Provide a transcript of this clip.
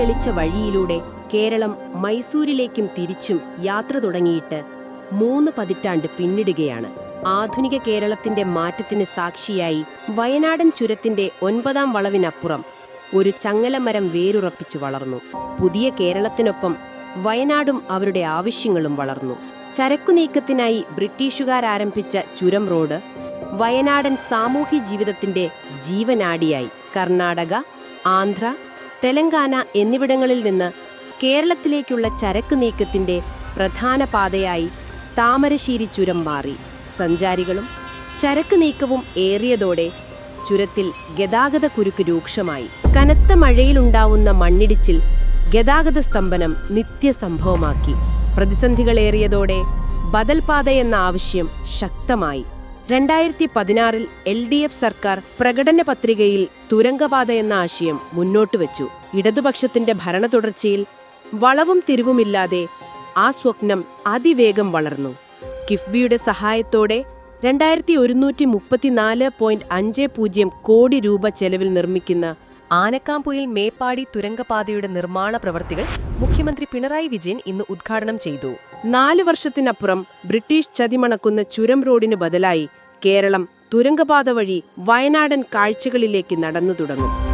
കാണിച്ച വഴിയിലൂടെ കേരളം മൈസൂരിലേക്കും തിരിച്ചും യാത്ര തുടങ്ങിയിട്ട് മൂന്ന് പതിറ്റാണ്ട് പിന്നിടുകയാണ്. ആധുനിക കേരളത്തിന്റെ മാറ്റത്തിന് സാക്ഷിയായി വയനാടൻ ചുരത്തിന്റെ ഒൻപതാം വളവിനപ്പുറം ഒരു ചങ്ങലമരം വേരുറപ്പിച്ചു വളർന്നു. പുതിയ കേരളത്തിനൊപ്പം വയനാടും അവരുടെ ആവശ്യങ്ങളും വളർന്നു. ചരക്കു നീക്കത്തിനായി ബ്രിട്ടീഷുകാർ ആരംഭിച്ച ചുരം റോഡ് വയനാടൻ സാമൂഹ്യ ജീവിതത്തിന്റെ ജീവനാടിയായി. കർണാടക ആന്ധ്ര തെലങ്കാന എന്നിവിടങ്ങളിൽ നിന്ന് കേരളത്തിലേക്കുള്ള ചരക്ക് നീക്കത്തിന്റെ പ്രധാന പാതയായി താമരശ്ശേരി ചുരം മാറി. സഞ്ചാരികളും ചരക്ക് നീക്കവും ഏറിയതോടെ ചുരത്തിൽ ഗതാഗത കുരുക്ക് രൂക്ഷമായി. കനത്ത മഴയിലുണ്ടാവുന്ന മണ്ണിടിച്ചിൽ ഗതാഗത സ്തംഭനം നിത്യസംഭവമാക്കി. പ്രതിസന്ധികളേറിയതോടെ ബദൽപാത എന്ന ആവശ്യം ശക്തമായി. രണ്ടായിരത്തി പതിനാറിൽ എൽ ഡി എഫ് സർക്കാർ പ്രകടന പത്രികയിൽ തുരങ്കപാത എന്ന ആശയം മുന്നോട്ട് വച്ചു. ഇടതുപക്ഷത്തിന്റെ ഭരണ തുടർച്ചയിൽ വളവും തിരിവുമില്ലാതെ ആ സ്വപ്നം അതിവേഗം വളർന്നു. കിഫ്ബിയുടെ സഹായത്തോടെ രണ്ടായിരത്തി ഒരുന്നൂറ്റി മുപ്പത്തിനാല് പോയിന്റ് അഞ്ച് പൂജ്യം കോടി രൂപ ചെലവിൽ നിർമ്മിക്കുന്ന ആനക്കാംപൊയിൽ മേപ്പാടി തുരങ്കപാതയുടെ നിർമ്മാണ പ്രവർത്തികൾ മുഖ്യമന്ത്രി പിണറായി വിജയൻ ഇന്ന് ഉദ്ഘാടനം ചെയ്തു. നാല് വർഷത്തിനപ്പുറം ബ്രിട്ടീഷ് ചതിമണക്കുന്ന ചുരം റോഡിന് ബദലായി കേരളം തുരങ്കപാത വഴി വയനാടൻ കാഴ്ചകളിലേക്ക് നടന്നു തുടങ്ങും